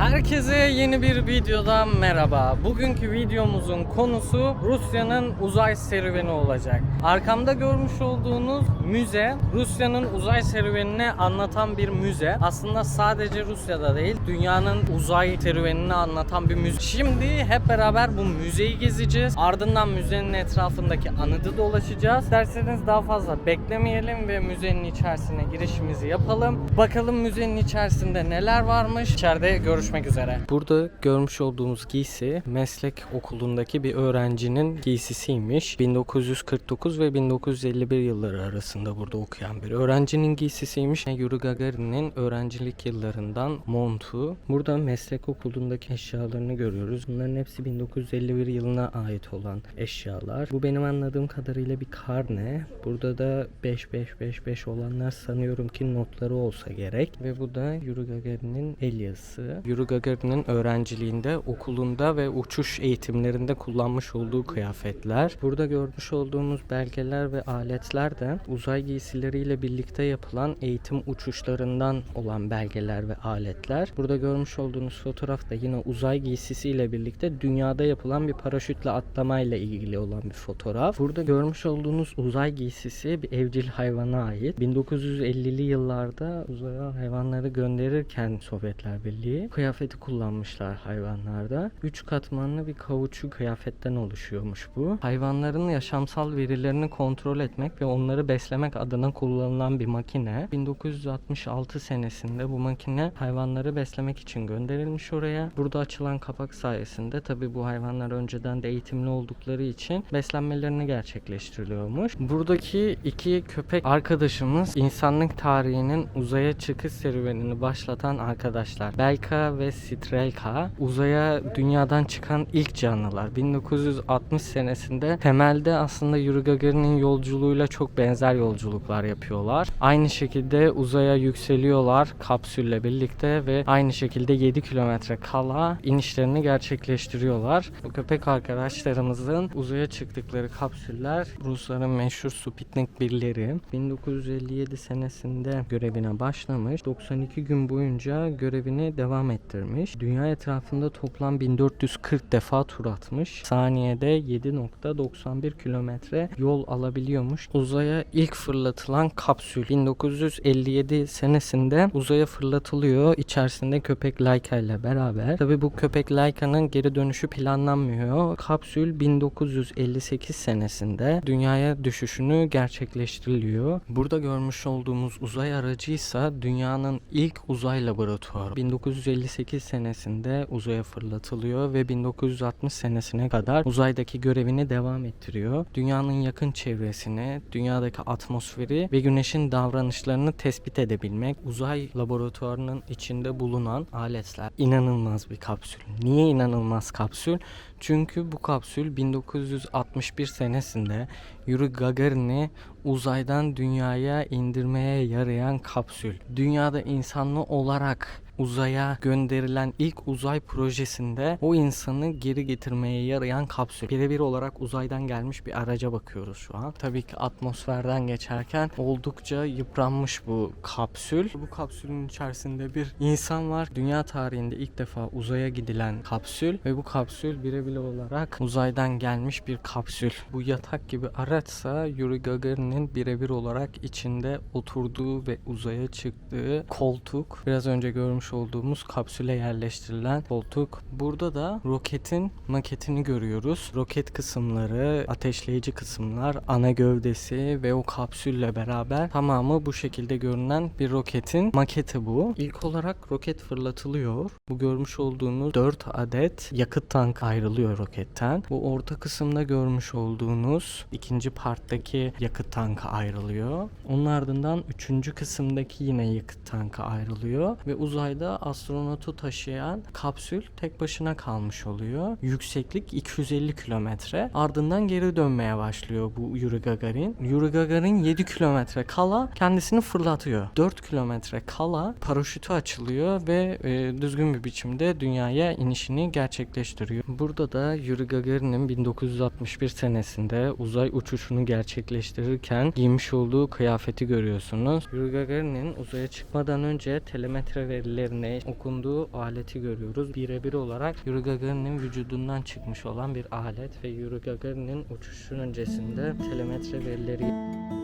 Herkese yeni bir videodan merhaba. Bugünkü videomuzun konusu Rusya'nın uzay serüveni olacak. Arkamda görmüş olduğunuz müze Rusya'nın uzay serüvenini anlatan bir müze. Aslında sadece Rusya'da değil, dünyanın uzay serüvenini anlatan bir müze. Şimdi hep beraber bu müzeyi gezeceğiz. Ardından müzenin etrafındaki anıtı dolaşacağız. İsterseniz daha fazla beklemeyelim ve müzenin içerisine girişimizi yapalım. Bakalım müzenin içerisinde neler varmış. İçeride görüşmek üzere. Burada görmüş olduğumuz giysi meslek okulundaki bir öğrencinin giysisiymiş. 1949 ve 1951 yılları arasında burada okuyan bir öğrencinin giysisiymiş. Yuri Gagarin'in öğrencilik yıllarından montu. Burada meslek okulundaki eşyalarını görüyoruz. Bunların hepsi 1951 yılına ait olan eşyalar. Bu benim anladığım kadarıyla bir karne. Burada da 5555 olanlar sanıyorum ki notları olsa gerek. Ve bu da Yuri Gagarin'in el yazısı. Yuri Gagarin'in öğrenciliğinde, okulunda ve uçuş eğitimlerinde kullanmış olduğu kıyafetler. Burada görmüş olduğumuz belgeler ve aletler de uzay giysileriyle birlikte yapılan eğitim uçuşlarından olan belgeler ve aletler. Burada görmüş olduğunuz fotoğraf da yine uzay giysisiyle birlikte dünyada yapılan bir paraşütle atlamayla ilgili olan bir fotoğraf. Burada görmüş olduğunuz uzay giysisi bir evcil hayvana ait. 1950'li yıllarda uzaya hayvanları gönderirken Sovyetler Birliği kıyafeti kullanmışlar hayvanlarda. 3 katmanlı bir kauçuk kıyafetten oluşuyormuş bu. Hayvanların yaşamsal verilerini kontrol etmek ve onları beslemek adına kullanılan bir makine. 1966 senesinde bu makine hayvanları beslemek için gönderilmiş oraya. Burada açılan kapak sayesinde tabi bu hayvanlar önceden de eğitimli oldukları için beslenmelerini gerçekleştiriliyormuş. Buradaki iki köpek arkadaşımız insanlık tarihinin uzaya çıkış serüvenini başlatan arkadaşlar. Belka ve Strelka uzaya dünyadan çıkan ilk canlılar. 1960 senesinde temelde aslında Yuri Gagarin'in yolculuğuyla çok benzer yolculuklar yapıyorlar. Aynı şekilde uzaya yükseliyorlar kapsülle birlikte ve aynı şekilde 7 kilometre kala inişlerini gerçekleştiriyorlar. Bu köpek arkadaşlarımızın uzaya çıktıkları kapsüller Rusların meşhur Sputnik birleri. 1957 senesinde görevine başlamış. 92 gün boyunca görevini devam ettirmiş. Dünya etrafında toplam 1440 defa tur atmış. Saniyede 7.91 kilometre yol alabiliyormuş. Uzaya ilk fırlatılan kapsül 1957 senesinde uzaya fırlatılıyor. İçerisinde köpek Laika ile beraber. Tabi bu köpek Laika'nın geri dönüşü planlanmıyor. Kapsül 1958 senesinde dünyaya düşüşünü gerçekleştiriliyor. Burada görmüş olduğumuz uzay aracıysa dünyanın ilk uzay laboratuvarı. 1958 senesinde uzaya fırlatılıyor ve 1960 senesine kadar uzaydaki görevini devam ettiriyor. Dünyanın yakın çevresini, dünyadaki atmosferi ve güneşin davranışlarını tespit edebilmek uzay laboratuvarının içinde bulunan aletler. İnanılmaz bir kapsül. Niye inanılmaz kapsül? Çünkü bu kapsül 1961 senesinde Yuri Gagarin'i uzaydan dünyaya indirmeye yarayan kapsül. Dünyada insanlı olarak uzaya gönderilen ilk uzay projesinde o insanı geri getirmeye yarayan kapsül. Birebir olarak uzaydan gelmiş bir araca bakıyoruz şu an. Tabii ki atmosferden geçerken oldukça yıpranmış bu kapsül. Bu kapsülün içerisinde bir insan var. Dünya tarihinde ilk defa uzaya gidilen kapsül ve bu kapsül birebir olarak uzaydan gelmiş bir kapsül. Bu yatak gibi araçsa Yuri Gagarin'in birebir olarak içinde oturduğu ve uzaya çıktığı koltuk. Biraz önce görmüş olduğumuz kapsüle yerleştirilen koltuk. Burada da roketin maketini görüyoruz. Roket kısımları, ateşleyici kısımlar, ana gövdesi ve o kapsülle beraber tamamı bu şekilde görünen bir roketin maketi bu. İlk olarak roket fırlatılıyor. Bu görmüş olduğunuz 4 adet yakıt tankı ayrılıyor roketten. Bu orta kısımda görmüş olduğunuz ikinci parttaki yakıt tankı ayrılıyor. Onun ardından üçüncü kısımdaki yine yakıt tankı ayrılıyor ve uzayda astronotu taşıyan kapsül tek başına kalmış oluyor. Yükseklik 250 kilometre. Ardından geri dönmeye başlıyor bu Yuri Gagarin. Yuri Gagarin 7 kilometre kala kendisini fırlatıyor. 4 kilometre kala paraşütü açılıyor ve e, düzgün bir biçimde dünyaya inişini gerçekleştiriyor. Burada da Yuri Gagarin'in 1961 senesinde uzay uçuşunu gerçekleştirirken giymiş olduğu kıyafeti görüyorsunuz. Yuri Gagarin'in uzaya çıkmadan önce telemetre verileri üzerine okunduğu aleti görüyoruz. Birebir olarak Yuri Gagarin'in vücudundan çıkmış olan bir alet ve Yuri Gagarin'in uçuşu öncesinde telemetre verileri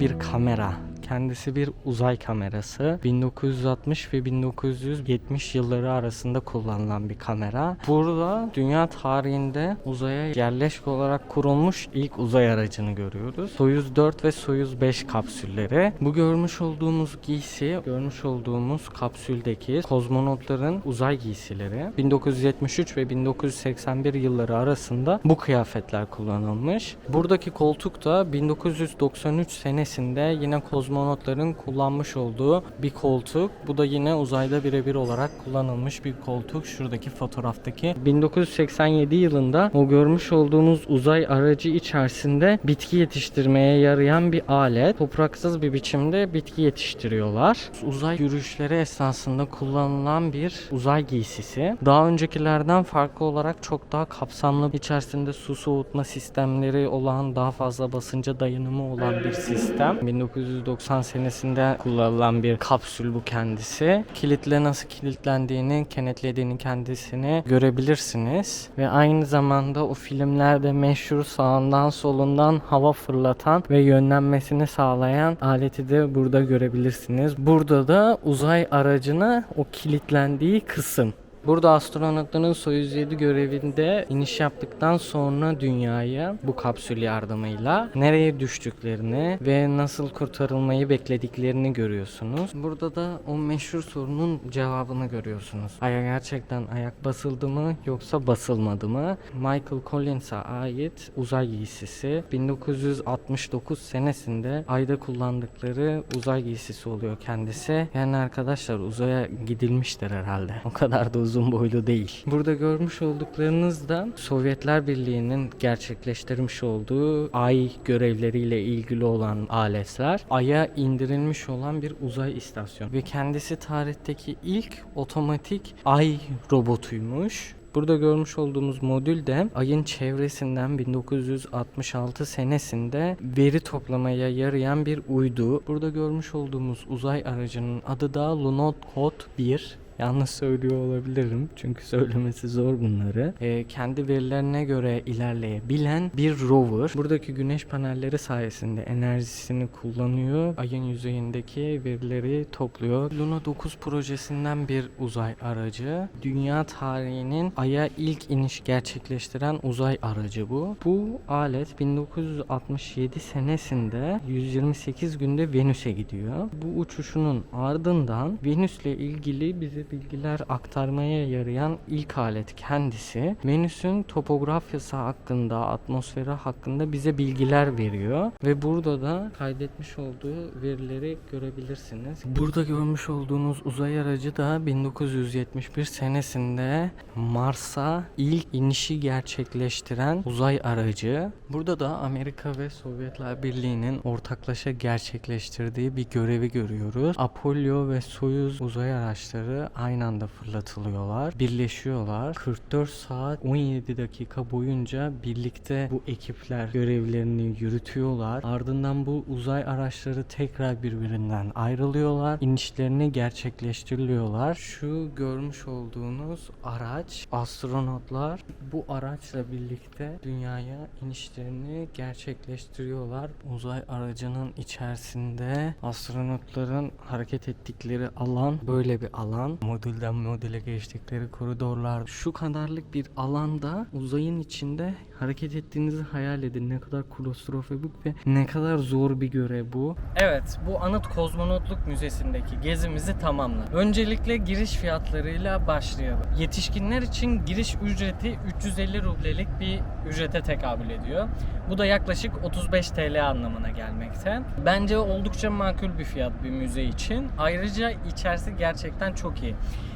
bir kamera. Kendisi bir uzay kamerası. 1960 ve 1970 yılları arasında kullanılan bir kamera. Burada dünya tarihinde uzaya yerleşik olarak kurulmuş ilk uzay aracını görüyoruz. Soyuz 4 ve Soyuz 5 kapsülleri. Bu görmüş olduğumuz giysi, görmüş olduğumuz kapsüldeki kozmonotların uzay giysileri. 1973 ve 1981 yılları arasında bu kıyafetler kullanılmış. Buradaki koltuk da 1993 senesinde yine kozmonotların kullanmış olduğu bir koltuk. Bu da yine uzayda birebir olarak kullanılmış bir koltuk. Şuradaki fotoğraftaki. 1987 yılında o görmüş olduğunuz uzay aracı içerisinde bitki yetiştirmeye yarayan bir alet. Topraksız bir biçimde bitki yetiştiriyorlar. Uzay yürüyüşleri esnasında kullanılan bir uzay giysisi. Daha öncekilerden farklı olarak çok daha kapsamlı içerisinde su soğutma sistemleri olan daha fazla basınca dayanımı olan bir sistem. 1990 senesinde kullanılan bir kapsül bu kendisi. Kilitle nasıl kilitlendiğini, kenetlediğini kendisini görebilirsiniz. Ve aynı zamanda o filmlerde meşhur sağından solundan hava fırlatan ve yönlenmesini sağlayan aleti de burada görebilirsiniz. Burada da uzay aracına o kilitlendiği kısım. Burada astronotların Soyuz 7 görevinde iniş yaptıktan sonra dünyaya bu kapsül yardımıyla nereye düştüklerini ve nasıl kurtarılmayı beklediklerini görüyorsunuz. Burada da o meşhur sorunun cevabını görüyorsunuz. Aya gerçekten ayak basıldı mı yoksa basılmadı mı? Michael Collins'a ait uzay giysisi 1969 senesinde ayda kullandıkları uzay giysisi oluyor kendisi. Yani arkadaşlar uzaya gidilmiştir herhalde. O kadar da uzun boylu değil. Burada görmüş olduklarınız da Sovyetler Birliği'nin gerçekleştirmiş olduğu ay görevleriyle ilgili olan aletler. Ay'a indirilmiş olan bir uzay istasyonu ve kendisi tarihteki ilk otomatik ay robotuymuş. Burada görmüş olduğumuz modül de ayın çevresinden 1966 senesinde veri toplamaya yarayan bir uydu. Burada görmüş olduğumuz uzay aracının adı da Lunokhod 1. Yanlış söylüyor olabilirim çünkü söylemesi zor bunları. Ee, kendi verilerine göre ilerleyebilen bir rover. Buradaki güneş panelleri sayesinde enerjisini kullanıyor. Ayın yüzeyindeki verileri topluyor. Luna 9 projesinden bir uzay aracı. Dünya tarihinin Ay'a ilk iniş gerçekleştiren uzay aracı bu. Bu alet 1967 senesinde 128 günde Venüs'e gidiyor. Bu uçuşunun ardından Venüs'le ilgili bize bilgiler aktarmaya yarayan ilk alet kendisi. Venüs'ün topografyası hakkında, atmosferi hakkında bize bilgiler veriyor ve burada da kaydetmiş olduğu verileri görebilirsiniz. Burada görmüş olduğunuz uzay aracı da 1971 senesinde Mars'a ilk inişi gerçekleştiren uzay aracı. Burada da Amerika ve Sovyetler Birliği'nin ortaklaşa gerçekleştirdiği bir görevi görüyoruz. Apollo ve Soyuz uzay araçları aynı anda fırlatılıyorlar. Birleşiyorlar. 44 saat 17 dakika boyunca birlikte bu ekipler görevlerini yürütüyorlar. Ardından bu uzay araçları tekrar birbirinden ayrılıyorlar. İnişlerini gerçekleştiriliyorlar. Şu görmüş olduğunuz araç astronotlar bu araçla birlikte dünyaya inişlerini gerçekleştiriyorlar. Uzay aracının içerisinde astronotların hareket ettikleri alan böyle bir alan. Modülden modüle geçtikleri koridorlar. Şu kadarlık bir alanda uzayın içinde hareket ettiğinizi hayal edin. Ne kadar klostrofobik ve ne kadar zor bir görev bu. Evet, bu Anıt Kozmonotluk Müzesi'ndeki gezimizi tamamla. Öncelikle giriş fiyatlarıyla başlayalım. Yetişkinler için giriş ücreti 350 rublelik bir ücrete tekabül ediyor. Bu da yaklaşık 35 TL anlamına gelmekte. Bence oldukça makul bir fiyat bir müze için. Ayrıca içerisi gerçekten çok iyi.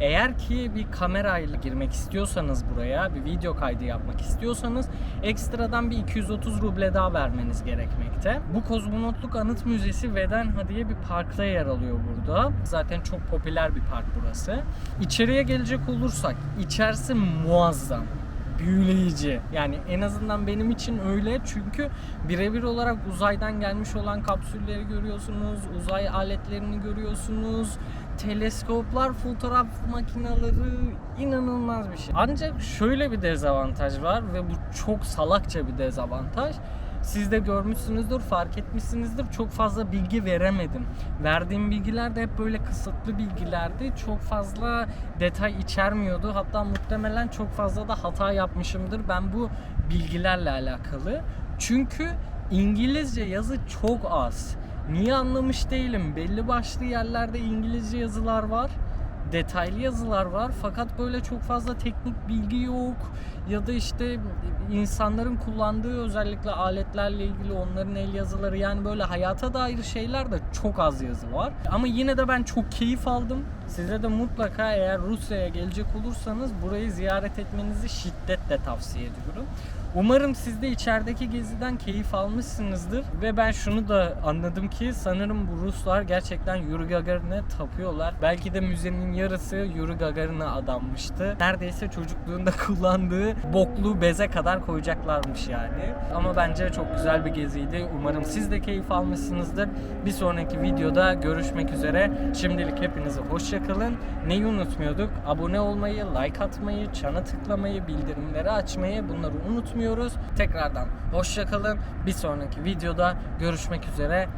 Eğer ki bir kamerayla girmek istiyorsanız buraya, bir video kaydı yapmak istiyorsanız ekstradan bir 230 ruble daha vermeniz gerekmekte. Bu Kozmonotluk Anıt Müzesi Vedanha diye bir parkta yer alıyor burada. Zaten çok popüler bir park burası. İçeriye gelecek olursak içerisi muazzam büyüleyici. Yani en azından benim için öyle çünkü birebir olarak uzaydan gelmiş olan kapsülleri görüyorsunuz, uzay aletlerini görüyorsunuz, teleskoplar, fotoğraf makineleri inanılmaz bir şey. Ancak şöyle bir dezavantaj var ve bu çok salakça bir dezavantaj. Siz de görmüşsünüzdür, fark etmişsinizdir. Çok fazla bilgi veremedim. Verdiğim bilgiler de hep böyle kısıtlı bilgilerdi. Çok fazla detay içermiyordu. Hatta muhtemelen çok fazla da hata yapmışımdır ben bu bilgilerle alakalı. Çünkü İngilizce yazı çok az. Niye anlamış değilim. Belli başlı yerlerde İngilizce yazılar var detaylı yazılar var fakat böyle çok fazla teknik bilgi yok ya da işte insanların kullandığı özellikle aletlerle ilgili onların el yazıları yani böyle hayata dair şeyler de çok az yazı var. Ama yine de ben çok keyif aldım. Size de mutlaka eğer Rusya'ya gelecek olursanız burayı ziyaret etmenizi şiddetle tavsiye ediyorum. Umarım siz de içerideki geziden keyif almışsınızdır ve ben şunu da anladım ki sanırım bu Ruslar gerçekten Yuri Gagarin'e tapıyorlar. Belki de müzenin yarısı Yuri Gagarin'e adanmıştı. Neredeyse çocukluğunda kullandığı boklu beze kadar koyacaklarmış yani. Ama bence çok güzel bir geziydi. Umarım siz de keyif almışsınızdır. Bir sonraki videoda görüşmek üzere. Şimdilik hepinize hoşçakalın. Neyi unutmuyorduk? Abone olmayı, like atmayı, çana tıklamayı, bildirimleri açmayı bunları unutmuyoruz. Tekrardan hoşçakalın. Bir sonraki videoda görüşmek üzere.